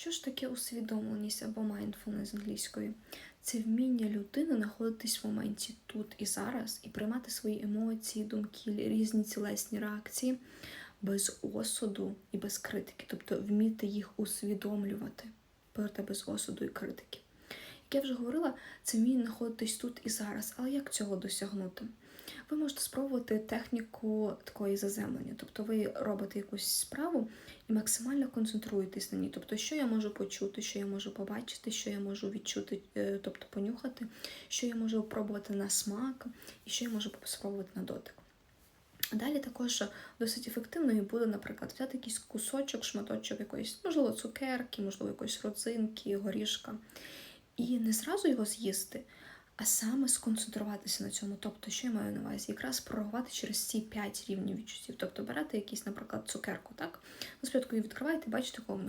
Що ж таке усвідомленість або mindfulness з англійської? Це вміння людини знаходитись в моменті тут і зараз і приймати свої емоції, думки, різні цілесні реакції без осуду і без критики, тобто вміти їх усвідомлювати, проте без осуду і критики. Як я вже говорила, це вміння знаходитись тут і зараз. Але як цього досягнути? Ви можете спробувати техніку такої заземлення. Тобто ви робите якусь справу і максимально концентруєтесь на ній. Тобто, що я можу почути, що я можу побачити, що я можу відчути, е, тобто понюхати, що я можу пробувати на смак, і що я можу спробувати на дотик. Далі також досить ефективною буде, наприклад, взяти якийсь кусочок, шматочок якоїсь, можливо, цукерки, можливо, якоїсь родзинки, горішка, і не зразу його з'їсти, а саме сконцентруватися на цьому. Тобто, що я маю на увазі? Якраз прорувати через ці п'ять рівнів відчуттів. Тобто берете якийсь, наприклад, цукерку, так? Ну, спочатку її відкриваєте, бачите, кого